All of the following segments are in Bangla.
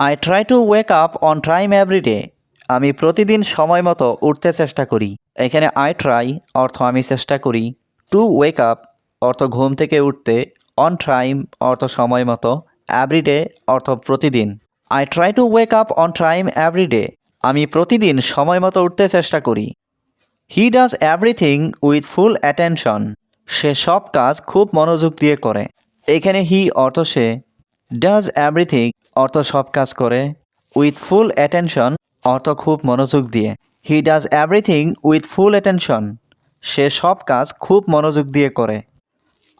I try to wake up on time every day আমি প্রতিদিন সময় মতো উঠতে চেষ্টা করি। এখানে আই ট্রাই অর্থ আমি চেষ্টা করি। টু ওয়েক আপ অর্থ ঘুম থেকে উঠতে। অন টাইম অর্থ সময় মতো। এভরিডে অর্থ প্রতিদিন। I try to wake up on time every day আমি প্রতিদিন সময় মতো উঠতে চেষ্টা করি। He does everything with full attention সে সব কাজ খুব মনোযোগ দিয়ে করে। এখানে হি অর্থ সে। ডাজ এভরিথিং অর্থ সব কাজ করে। উইথ ফুল অ্যাটেনশন অর্থ খুব মনোযোগ দিয়ে। He does everything with full attention সে সব কাজ খুব মনোযোগ দিয়ে করে।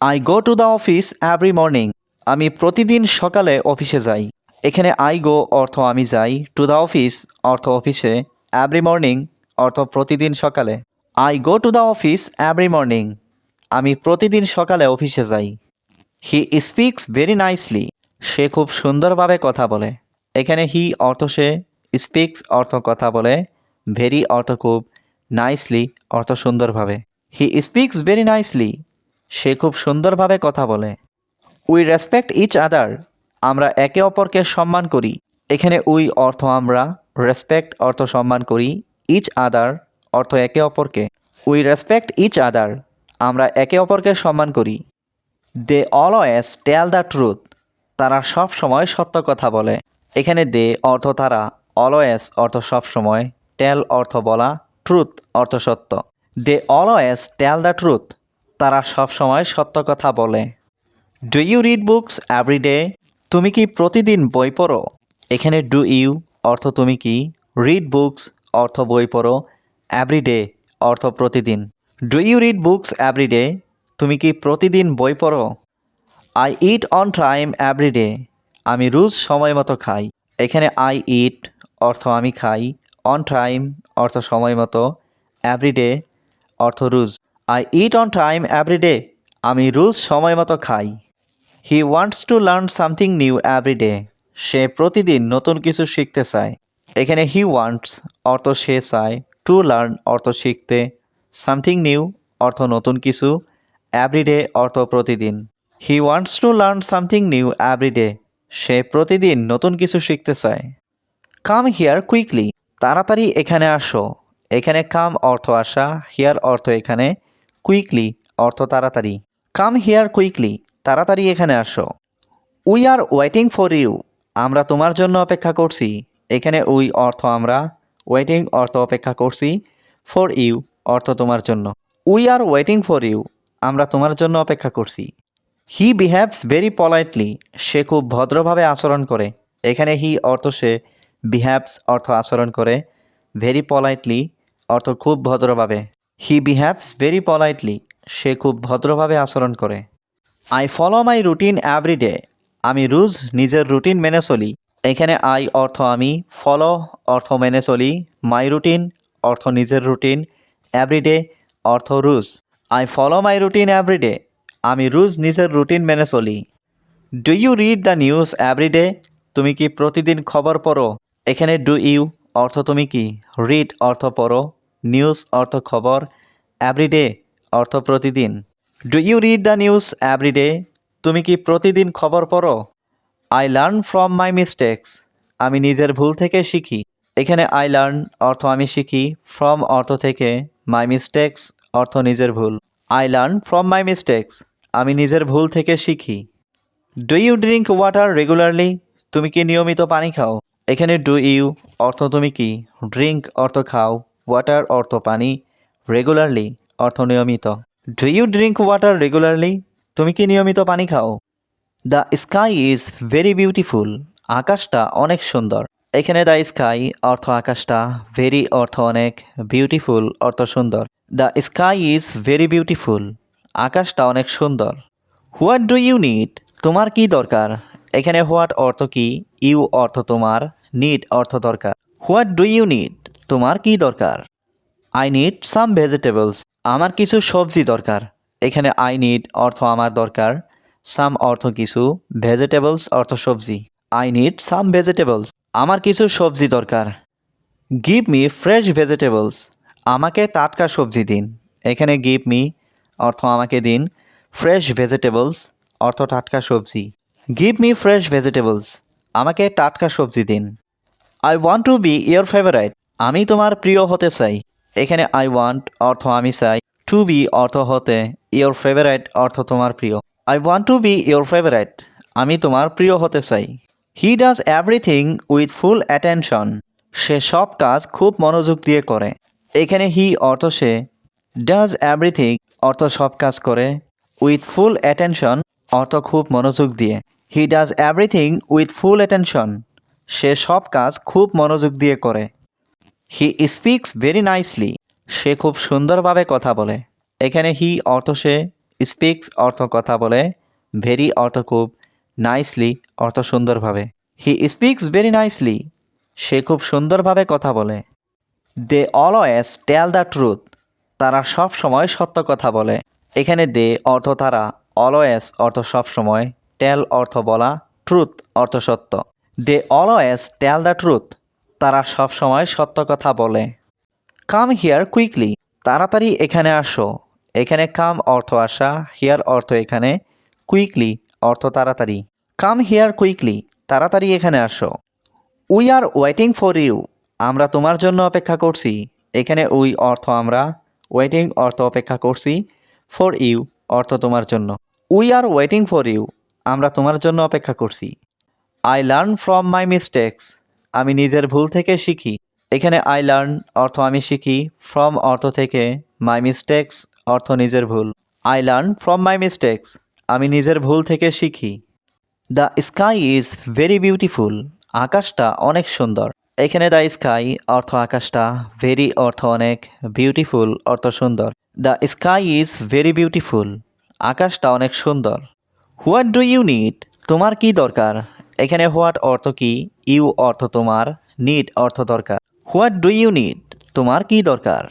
I go to the office every morning আমি প্রতিদিন সকালে অফিসে যাই। এখানে আই গো অর্থ আমি যাই। টু দ্য অফিস অর্থ অফিসে। এভরি মর্নিং অর্থ প্রতিদিন সকালে। I go to the office every morning আমি প্রতিদিন সকালে অফিসে যাই। হি স্পিক্স ভেরি নাইসলি সে খুব সুন্দরভাবে কথা বলে। এখানে হি অর্থ সে স্পিক্স অর্থ কথা বলে ভেরি অর্থ খুব নাইসলি অর্থ সুন্দরভাবে। হি স্পিক্স ভেরি নাইসলি সে খুব সুন্দরভাবে কথা বলে। উই রেসপেক্ট ইচ আদার আমরা একে অপরকে সম্মান করি। এখানে উই অর্থ আমরা রেসপেক্ট অর্থ সম্মান করি ইচ আদার অর্থ একে অপরকে। উই রেসপেক্ট ইচ আদার আমরা একে অপরকে সম্মান করি। They always tell the truth তারা সব সময় সত্য কথা বলে। এখানে দে অর্থ তারা, অলওয়েজ অর্থ সব সময়, টেল অর্থ বলা, ট্রুথ অর্থ সত্য। They always tell the truth তারা সব সময় সত্য কথা বলে। Do you read books every day? তুমি কি প্রতিদিন বই পড়ো? এখানে ডু ইউ অর্থ তুমি কি? রিড বুকস অর্থ বই পড়ো এভরি ডে অর্থ প্রতিদিন do you read books every day? তুমি কি প্রতিদিন বই পড়ো? I eat on time every day আমি রোজ সময় মতো খাই। এখানে আই ইট অর্থ আমি খাই। অন টাইম অর্থ সময় মতো এভরি ডে অর্থ রোজ। I eat on time every day আমি রোজ সময় মতো খাই। He wants to learn something new every day সে প্রতিদিন নতুন কিছু শিখতে চায়। এখানে হি ওয়ান্টস অর্থ সে চায়। টু লার্ন অর্থ শিখতে। সামথিং নিউ অর্থ নতুন কিছু। এভরিডে অর্থ প্রতিদিন। He wants to learn something new everyday সে প্রতিদিন নতুন কিছু শিখতে চায়। কাম হিয়ার কুইকলি তাড়াতাড়ি এখানে আসো। এখানে কাম অর্থ আসা হিয়ার অর্থ এখানে কুইকলি অর্থ তাড়াতাড়ি। কাম হিয়ার কুইকলি তাড়াতাড়ি এখানে আসো। We are waiting for you আমরা তোমার জন্য অপেক্ষা করছি। এখানে উই অর্থ আমরা ওয়েটিং অর্থ অপেক্ষা করছি ফর ইউ অর্থ তোমার জন্য। We are waiting for you আমরা তোমার জন্য অপেক্ষা করছি। হি বিহেভস ভেরি পলাইটলি সে খুব ভদ্রভাবে আচরণ করে। এখানে হি অর্থ সে বিহেভস অর্থ আচরণ করে। ভেরি পলাইটলি অর্থ খুব ভদ্রভাবে। হি বিহেভস ভেরি পলাইটলি সে খুব ভদ্রভাবে আচরণ করে। I follow my routine every day আমি রোজ নিজের রুটিন মেনে চলি। এখানে আই অর্থ আমি ফলো অর্থ মেনে চলি। মাই রুটিন অর্থ নিজের রুটিন এভরিডে অর্থ রুজ। I follow my routine everyday আমি রোজ নিজের রুটিন মেনে চলি। Do you read the news everyday তুমি কি প্রতিদিন খবর পড়ো? এখানে ডু ইউ অর্থ তুমি কি? রিড অর্থ পড়ো। নিউজ অর্থ খবর। এভরিডে অর্থ প্রতিদিন। Do you read the news everyday তুমি কি প্রতিদিন খবর পড়ো? I learn from my mistakes আমি নিজের ভুল থেকে শিখি। এখানে আই লার্ন অর্থ আমি শিখি। ফ্রম অর্থ থেকে মাই মিস্টেক্স অর্থ নিজের ভুল। I learn from my mistakes আমি নিজের ভুল থেকে শিখি। Do you drink water regularly তুমি কি নিয়মিত পানি খাও? এখানে ডু ইউ অর্থ তুমি কি? ড্রিঙ্ক অর্থ খাও ওয়াটার অর্থ পানি রেগুলারলি অর্থ নিয়মিত। Do you drink water regularly তুমি কি নিয়মিত পানি খাও? The sky is very beautiful আকাশটা অনেক সুন্দর। এখানে দ্য স্কাই অর্থ আকাশটা ভেরি অর্থ অনেক বিউটিফুল অর্থ সুন্দর। The sky is very beautiful আকাশটা অনেক সুন্দর। হোয়াট ডু ইউ নিড তোমার কি দরকার? এখানে হোয়াট অর্থ কি? ইউ অর্থ তোমার নিড অর্থ দরকার। হোয়াট ডু ইউ নিড তোমার কি দরকার? আই নিড সাম ভেজিটেবলস আমার কিছু সবজি দরকার। এখানে আই নিড অর্থ আমার দরকার। সাম অর্থ কিছু ভেজিটেবলস অর্থ সবজি। আই নিড সাম ভেজিটেবলস আমার কিছু সবজি দরকার। গিভ মি ফ্রেশ ভেজিটেবলস আমাকে টাটকা সবজি দিন। এখানে গিভ মি অর্থ আমাকে দিন। ফ্রেশ ভেজিটেবলস অর্থ টাটকা সবজি। গিভ মি ফ্রেশ ভেজিটেবলস আমাকে টাটকা সবজি দিন। I want to be your favourite আমি তোমার প্রিয় হতে চাই। এখানে আই ওয়ান্ট অর্থ আমি চাই। টু বি অর্থ হতে। ইয়োর ফেভারাইট অর্থ তোমার প্রিয়। I want to be your favourite আমি তোমার প্রিয় হতে চাই। He does everything with full attention সে সব কাজ খুব মনোযোগ দিয়ে করে। এখানে হি অর্থ সে। ডাজ এভরিথিং অর্থ সব কাজ করে। উইথ ফুল অ্যাটেনশন অর্থ খুব মনোযোগ দিয়ে। He does everything with full attention সে সব কাজ খুব মনোযোগ দিয়ে করে। হি স্পিক্স ভেরি নাইসলি সে খুব সুন্দরভাবে কথা বলে। এখানে হি অর্থ সে স্পিক্স অর্থ কথা বলে। ভেরি অর্থ খুব নাইসলি অর্থ সুন্দরভাবে। হি স্পিক্স ভেরি নাইসলি সে খুব সুন্দরভাবে কথা বলে। They always tell the truth তারা সব সময় সত্য কথা বলে। এখানে দে অর্থ তারা, অলওয়েজ অর্থ সব সময়, টেল অর্থ বলা, ট্রুথ অর্থ সত্য। They always tell the truth তারা সব সময় সত্য কথা বলে। কাম হিয়ার কুইকলি তাড়াতাড়ি এখানে আসো। এখানে কাম অর্থ আসা, হিয়ার অর্থ এখানে, কুইকলি অর্থ তাড়াতাড়ি। কাম হিয়ার কুইকলি তাড়াতাড়ি এখানে আসো। We are waiting for you আমরা তোমার জন্য অপেক্ষা করছি। এখানে উই অর্থ আমরা ওয়েটিং অর্থ অপেক্ষা করছি ফর ইউ অর্থ তোমার জন্য। We are waiting for you আমরা তোমার জন্য অপেক্ষা করছি। I learn from my mistakes আমি নিজের ভুল থেকে শিখি। এখানে আই লার্ন অর্থ আমি শিখি ফ্রম অর্থ থেকে মাই মিস্টেক্স অর্থ নিজের ভুল। I learn from my mistakes আমি নিজের ভুল থেকে শিখি। The sky is very beautiful আকাশটা অনেক সুন্দর। এখানে দ্য স্কাই অর্থ আকাশটা ভেরি অর্থ অনেক বিউটিফুল অর্থ সুন্দর। The sky is very beautiful আকাশটা অনেক সুন্দর। হোয়াট ডু ইউ নিড তোমার কি দরকার? এখানে হোয়াট অর্থ কি? ইউ অর্থ তোমার নিড অর্থ দরকার। হোয়াট ডু ইউ নিড তোমার কি দরকার?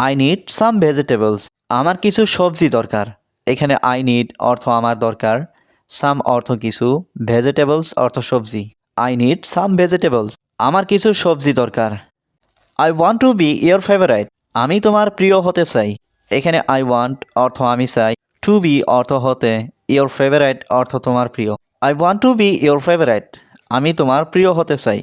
আই নিড সাম ভেজিটেবলস আমার কিছু সবজি দরকার। এখানে আই নিড অর্থ আমার দরকার সাম অর্থ কিছু ভেজিটেবলস অর্থ সবজি। আই নিড সাম ভেজিটেবলস আমার কিছু সবজি দরকার। I want to be your favourite আমি তোমার প্রিয় হতে চাই। এখানে আই ওয়ান্ট অর্থ আমি চাই। টু বি অর্থ হতে ইয়োর ফেভারাইট অর্থ তোমার প্রিয়। I want to be your favourite আমি তোমার প্রিয় হতে চাই।